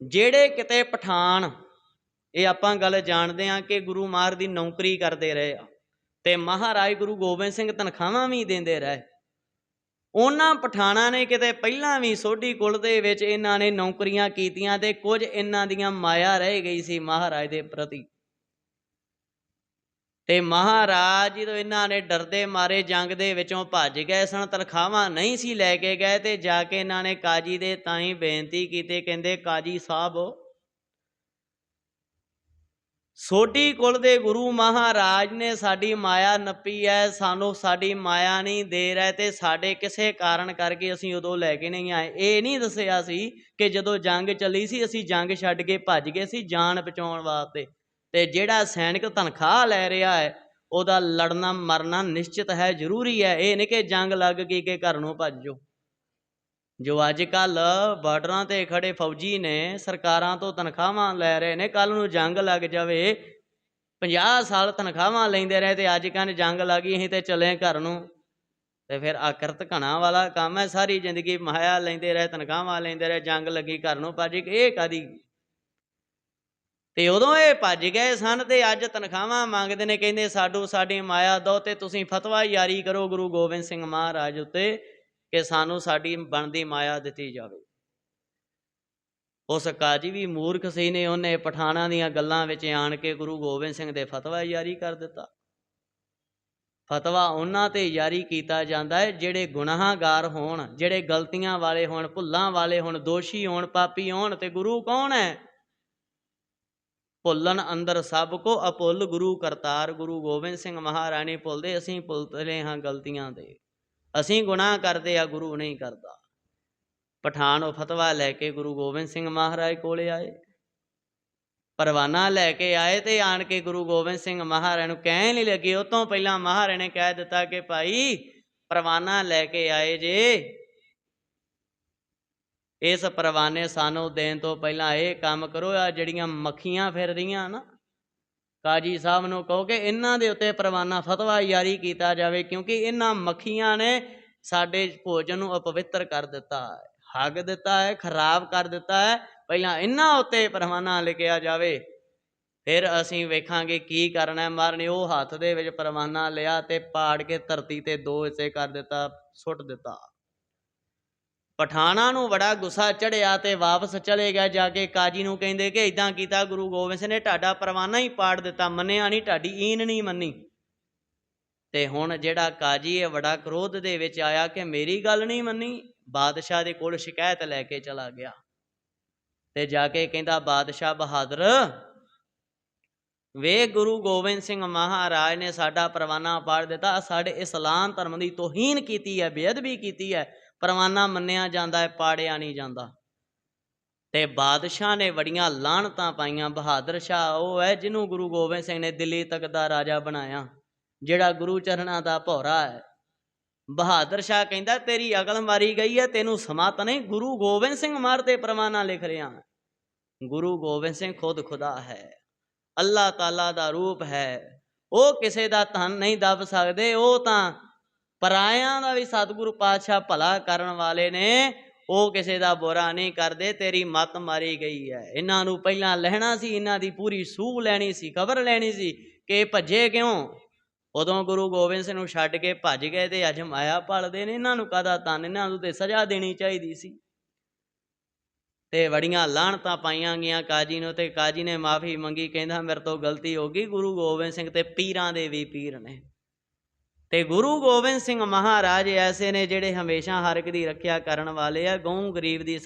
ਜਿਹੜੇ ਕਿਤੇ ਪਠਾਨ, ਇਹ ਆਪਾਂ ਗੱਲ ਜਾਣਦੇ ਹਾਂ ਕਿ ਗੁਰੂ ਮਾਰ ਦੀ ਨੌਕਰੀ ਕਰਦੇ ਰਹੇ ਆ ਤੇ ਮਹਾਰਾਜ ਗੁਰੂ ਗੋਬਿੰਦ ਸਿੰਘ ਤਨਖਾਹਾਂ ਵੀ ਦਿੰਦੇ ਰਹੇ। ਉਹਨਾਂ ਪਠਾਣਾ ਨੇ ਕਿਤੇ ਪਹਿਲਾਂ ਵੀ ਸੋਢੀ ਕੁਲ ਦੇ ਵਿੱਚ ਇਹਨਾਂ ਨੇ ਨੌਕਰੀਆਂ ਕੀਤੀਆਂ ਤੇ ਕੁਝ ਇਹਨਾਂ ਦੀਆਂ ਮਾਇਆ ਰਹਿ ਗਈ ਸੀ ਮਹਾਰਾਜ ਦੇ ਪ੍ਰਤੀ। ਤੇ ਮਹਾਰਾਜ ਜਦੋਂ ਇਹਨਾਂ ਨੇ ਡਰਦੇ ਮਾਰੇ, ਜੰਗ ਦੇ ਵਿੱਚੋਂ ਭੱਜ ਗਏ ਸਨ, ਤਨਖਾਹਾਂ ਨਹੀਂ ਸੀ ਲੈ ਕੇ ਗਏ ਤੇ ਜਾ ਕੇ ਇਹਨਾਂ ਨੇ ਕਾਜੀ ਦੇ ਤਾਈਂ ਬੇਨਤੀ ਕੀਤੀ, ਕਹਿੰਦੇ, ਕਾਜੀ ਸਾਹਿਬ, ਸੋਢੀ ਕੁਲ ਦੇ ਗੁਰੂ ਮਹਾਰਾਜ ਨੇ ਸਾਡੀ ਮਾਇਆ ਨੱਪੀ ਐ, ਸਾਨੂੰ ਸਾਡੀ ਮਾਇਆ ਨਹੀਂ ਦੇ ਰਹੇ ਤੇ ਸਾਡੇ ਕਿਸੇ ਕਾਰਨ ਕਰਕੇ ਅਸੀਂ ਉਦੋਂ ਲੈ ਕੇ ਨਹੀਂ ਆਏ। ਇਹ ਨਹੀਂ ਦੱਸਿਆ ਸੀ ਕਿ ਜਦੋਂ ਜੰਗ ਚੱਲੀ ਸੀ, ਅਸੀਂ ਜੰਗ ਛੱਡ ਕੇ ਭੱਜ ਗਏ ਸੀ ਜਾਨ ਬਚਾਉਣ ਵਾਸਤੇ। ਤੇ ਜਿਹੜਾ ਸੈਨਿਕ ਤਨਖਾਹ ਲੈ ਰਿਹਾ ਹੈ, ਉਹਦਾ ਲੜਨਾ ਮਰਨਾ ਨਿਸ਼ਚਿਤ ਹੈ, ਜ਼ਰੂਰੀ ਹੈ। ਇਹ ਨਹੀਂ ਕਿ ਜੰਗ ਲੱਗ ਗਈ ਕਿ ਘਰ ਨੂੰ ਭੱਜ ਜਾਓ। ਜੋ ਅੱਜ ਕੱਲ ਬਾਰਡਰਾਂ ਤੇ ਖੜੇ ਫੌਜੀ ਨੇ, ਸਰਕਾਰਾਂ ਤੋਂ ਤਨਖਾਹਾਂ ਲੈ ਰਹੇ ਨੇ ਕੱਲ ਨੂੰ ਜੰਗ ਲੱਗ ਜਾਵੇ। 50 ਸਾਲ ਤਨਖਾਹਾਂ ਲੈਂਦੇ ਰਹੇ ਤੇ ਅੱਜ ਕੱਲ੍ਹ ਜੰਗ ਲੱਗੀ ਅਸੀਂ ਤੇ ਚਲੇ ਘਰ ਨੂੰ। ਤੇ ਫਿਰ ਆਕਰਤ ਘਣਾ ਵਾਲਾ ਕੰਮ ਹੈ, ਸਾਰੀ ਜ਼ਿੰਦਗੀ ਮਾਇਆ ਲੈਂਦੇ ਰਹੇ, ਤਨਖਾਹਾਂ ਲੈਂਦੇ ਰਹੇ, ਜੰਗ ਲੱਗੀ ਘਰ ਨੂੰ ਭੱਜ ਗਏ। ਇਹ ਕਾਦੀ ਤੇ ਉਦੋਂ ਇਹ ਭੱਜ ਗਏ ਸਨ ਤੇ ਅੱਜ ਤਨਖਾਹਾਂ ਮੰਗਦੇ ਨੇ, ਕਹਿੰਦੇ ਸਾਡੂ ਸਾਡੀ ਮਾਇਆ ਦੋ ਤੇ ਤੁਸੀਂ ਫਤਵਾ ਜਾਰੀ ਕਰੋ ਗੁਰੂ ਗੋਬਿੰਦ ਸਿੰਘ ਮਹਾਰਾਜ ਉੱਤੇ ਕਿ ਸਾਨੂੰ ਸਾਡੀ ਬਣਦੀ ਮਾਇਆ ਦਿੱਤੀ ਜਾਵੇ। ਉਸ ਕਾਜੀ ਵੀ ਮੂਰਖ ਸੀ ਨੇ, ਉਹਨੇ ਪਠਾਣਾ ਦੀਆਂ ਗੱਲਾਂ ਵਿੱਚ ਆਣ ਕੇ ਗੁਰੂ ਗੋਬਿੰਦ ਸਿੰਘ ਦੇ ਫਤਵਾ ਜਾਰੀ ਕਰ ਦਿੱਤਾ। ਫਤਵਾ ਉਹਨਾਂ ਤੇ ਜਾਰੀ ਕੀਤਾ ਜਾਂਦਾ ਹੈ, ਜਿਹੜੇ ਗੁਨਾਹਗਾਰ ਹੋਣ, ਜਿਹੜੇ ਗਲਤੀਆਂ ਵਾਲੇ ਹੋਣ, ਭੁੱਲਾਂ ਵਾਲੇ ਹੋਣ, ਦੋਸ਼ੀ ਹੋਣ, ਪਾਪੀ ਹੋਣ ਤੇ ਗੁਰੂ ਕੌਣ ਹੈ? ਭੁੱਲਣ ਅੰਦਰ ਸਭ ਕੋ ਅਪੁੱਲ ਗੁਰੂ ਕਰਤਾਰ, ਗੁਰੂ ਗੋਬਿੰਦ ਸਿੰਘ ਮਹਾਰਾਣੀ ਭੁੱਲਦੇ, ਅਸੀਂ ਭੁੱਲਦੇ ਹਾਂ ਗਲਤੀਆਂ ਦੇ। ਅਸੀਂ ਗੁਨਾਹ ਕਰਦੇ ਆ, ਗੁਰੂ ਨਹੀਂ ਕਰਦਾ। ਪਠਾਨ ਉਹ ਫਤਵਾ ਲੈ ਕੇ ਗੁਰੂ ਗੋਬਿੰਦ ਸਿੰਘ ਮਹਾਰਾਜ ਕੋਲੇ ਆਏ। ਪਰਵਾਨਾ ਲੈ ਕੇ ਆਏ ਤੇ ਆਣ ਕੇ ਗੁਰੂ ਗੋਬਿੰਦ ਸਿੰਘ ਮਹਾਰਾਜ ਨੂੰ ਕਹਿਣ ਨਹੀਂ ਲੱਗੇ, ਉਹ ਤੋਂ ਪਹਿਲਾਂ ਮਹਾਰਾਜ ਨੇ ਕਹਿ ਦਿੱਤਾ ਕਿ ਭਾਈ, ਪਰਵਾਨਾ ਲੈ ਕੇ ਆਏ ਜੇ। ਇਸ ਪਰਵਾਨੇ ਸਾਨੂੰ ਦੇਣ ਤੋਂ ਪਹਿਲਾਂ ਇਹ ਕੰਮ ਕਰੋ ਆ ਜਿਹੜੀਆਂ ਮੱਖੀਆਂ ਫਿਰ ਰਹੀਆਂ ਨਾ, ਕਾਜੀ ਸਾਹਿਬ ਨੂੰ ਕਹੋ ਕਿ ਇਹਨਾਂ ਦੇ ਉੱਤੇ ਪਰਵਾਨਾ ਫਤਵਾ ਜਾਰੀ ਕੀਤਾ ਜਾਵੇ, ਕਿਉਂਕਿ ਇਹਨਾਂ ਮੱਖੀਆਂ ਨੇ ਸਾਡੇ ਭੋਜਨ ਨੂੰ ਅਪਵਿੱਤਰ ਕਰ ਦਿੱਤਾ ਹੈ, ਹੱਗ ਦਿੱਤਾ ਹੈ, ਖਰਾਬ ਕਰ ਦਿੱਤਾ ਹੈ, ਪਹਿਲਾਂ ਇਹਨਾਂ ਉੱਤੇ ਪਰਵਾਨਾ ਲਿਖਿਆ ਜਾਵੇ। ਫਿਰ ਅਸੀਂ ਵੇਖਾਂਗੇ ਕੀ ਕਰਨਾ ਹੈ, ਮਾਰਨੇ ਉਹ ਹੱਥ ਦੇ ਵਿੱਚ ਪਰਵਾਨਾ ਲਿਆ ਤੇ ਪਾੜ ਕੇ ਧਰਤੀ ਤੇ ਦੋ ਹਿੱਸੇ ਕਰ ਦਿੱਤਾ, ਸੁੱਟ ਦਿੱਤਾ। ਪਠਾਣਾ ਨੂੰ ਬੜਾ ਗੁੱਸਾ ਚੜਿਆ ਤੇ ਵਾਪਸ ਚਲੇ ਗਿਆ ਜਾ ਕੇ। ਕਾਜੀ ਨੂੰ ਕਹਿੰਦੇ ਕਿ ਇਦਾਂ ਕੀਤਾ, ਗੁਰੂ ਗੋਬਿੰਦ ਸਿੰਘ ਨੇ ਤੁਹਾਡਾ ਪਰਵਾਨਾ ਹੀ ਪਾੜ ਦਿੱਤਾ, ਮੰਨਿਆ ਨਹੀਂ, ਤੁਹਾਡੀ ਈਨ ਨਹੀਂ ਮੰਨੀ। ਤੇ ਹੁਣ ਜਿਹੜਾ ਕਾਜੀ ਹੈ ਬੜਾ ਕ੍ਰੋਧ ਦੇ ਵਿੱਚ ਆਇਆ ਕਿ ਮੇਰੀ ਗੱਲ ਨਹੀਂ ਮੰਨੀ, ਬਾਦਸ਼ਾਹ ਦੇ ਕੋਲ ਸ਼ਿਕਾਇਤ ਲੈ ਕੇ ਚਲਾ ਗਿਆ। ਤੇ ਜਾ ਕੇ ਕਹਿੰਦਾ, ਬਾਦਸ਼ਾਹ ਬਹਾਦਰ, ਵੇ ਗੁਰੂ ਗੋਬਿੰਦ ਸਿੰਘ ਮਹਾਰਾਜ ਨੇ ਸਾਡਾ ਪਰਵਾਨਾ ਪਾੜ ਦਿੱਤਾ, ਸਾਡੇ ਇਸਲਾਮ ਧਰਮ ਦੀ ਤੋਹੀਨ ਕੀਤੀ ਹੈ, ਬੇਅਦਬੀ ਕੀਤੀ ਹੈ। ਪਰਵਾਨਾ ਮੰਨਿਆ ਜਾਂਦਾ ਹੈ, ਪਾੜਿਆ ਨਹੀਂ ਜਾਂਦਾ। ਤੇ ਬਾਦਸ਼ਾਹ ਨੇ ਬੜੀਆਂ ਲਾਹਣਤਾਂ ਪਾਈਆਂ, ਬਹਾਦਰ ਸ਼ਾਹ ਉਹ ਹੈ ਜਿਹਨੂੰ ਗੁਰੂ ਗੋਬਿੰਦ ਸਿੰਘ ਨੇ ਦਿੱਲੀ ਤੱਕ ਦਾ ਰਾਜਾ ਬਣਾਇਆ, ਜਿਹੜਾ ਗੁਰੂ ਚਰਨਾਂ ਦਾ ਭੌਰਾ ਹੈ। ਬਹਾਦਰ ਸ਼ਾਹ ਕਹਿੰਦਾ, ਤੇਰੀ ਅਕਲ ਮਾਰੀ ਗਈ ਹੈ, ਤੈਨੂੰ ਸਮਤ ਨਹੀਂ, ਗੁਰੂ ਗੋਬਿੰਦ ਸਿੰਘ ਮਾਰ ਤੇ ਪਰਵਾਨਾ ਲਿਖ ਰਿਹਾ ਗੁਰੂ ਗੋਬਿੰਦ ਸਿੰਘ ਖੁਦ ਖੁਦਾ ਹੈ, ਅੱਲਾਹ ਤਾਲਾ ਦਾ ਰੂਪ ਹੈ, ਉਹ ਕਿਸੇ ਦਾ ਧਨ ਨਹੀਂ ਦੱਬ ਸਕਦੇ, ਉਹ ਤਾਂ ਪਰਾਇਆਂ ਦਾ ਵੀ ਸਤਿਗੁਰੂ ਪਾਤਸ਼ਾਹ ਭਲਾ ਕਰਨ ਵਾਲੇ ਨੇ, ਉਹ ਕਿਸੇ ਦਾ ਬੁਰਾ ਨਹੀਂ ਕਰਦੇ, ਤੇਰੀ ਮੱਤ ਮਾਰੀ ਗਈ ਹੈ। ਇਹਨਾਂ ਨੂੰ ਪਹਿਲਾਂ ਲੈਣਾ ਸੀ, ਇਹਨਾਂ ਦੀ ਪੂਰੀ ਸੂਹ ਲੈਣੀ ਸੀ, ਖਬਰ ਲੈਣੀ ਸੀ ਕਿ ਭੱਜੇ ਕਿਉਂ? ਉਦੋਂ ਗੁਰੂ ਗੋਬਿੰਦ ਸਿੰਘ ਨੂੰ ਛੱਡ ਕੇ ਭੱਜ ਗਏ ਤੇ ਅੱਜ ਮਾਇਆ ਪਾਲਦੇ ਨੇ, ਇਹਨਾਂ ਨੂੰ ਕਾਦਾ ਤਨ? ਇਹਨਾਂ ਨੂੰ ਤੇ ਸਜ਼ਾ ਦੇਣੀ ਚਾਹੀਦੀ ਸੀ। ਤੇ ਬੜੀਆਂ ਲਾਹਣਤਾਂ ਪਾਈਆਂ ਗਈਆਂ ਕਾਜੀ ਨੂੰ ਤੇ ਕਾਜੀ ਨੇ ਮਾਫੀ ਮੰਗੀ, ਕਹਿੰਦਾ, ਮੇਰੇ ਤੋਂ ਗਲਤੀ ਹੋ ਗਈ, ਗੁਰੂ ਗੋਬਿੰਦ ਸਿੰਘ ਤੇ ਪੀਰਾਂ ਦੇ ਵੀ ਪੀਰ ਨੇ। ਤੇ ਗੁਰੂ ਗੋਬਿੰਦ ਸਿੰਘ ਮਹਾਰਾਜ ਐਸੇ ਨੇ ਜਿਹੜੇ ਹਮੇਸ਼ਾ ਹਰ ਇੱਕ ਦੀ ਰੱਖਿਆ ਕਰਨ ਵਾਲੇ ਆ, ਗਊ ਗਰੀਬ ਦੀ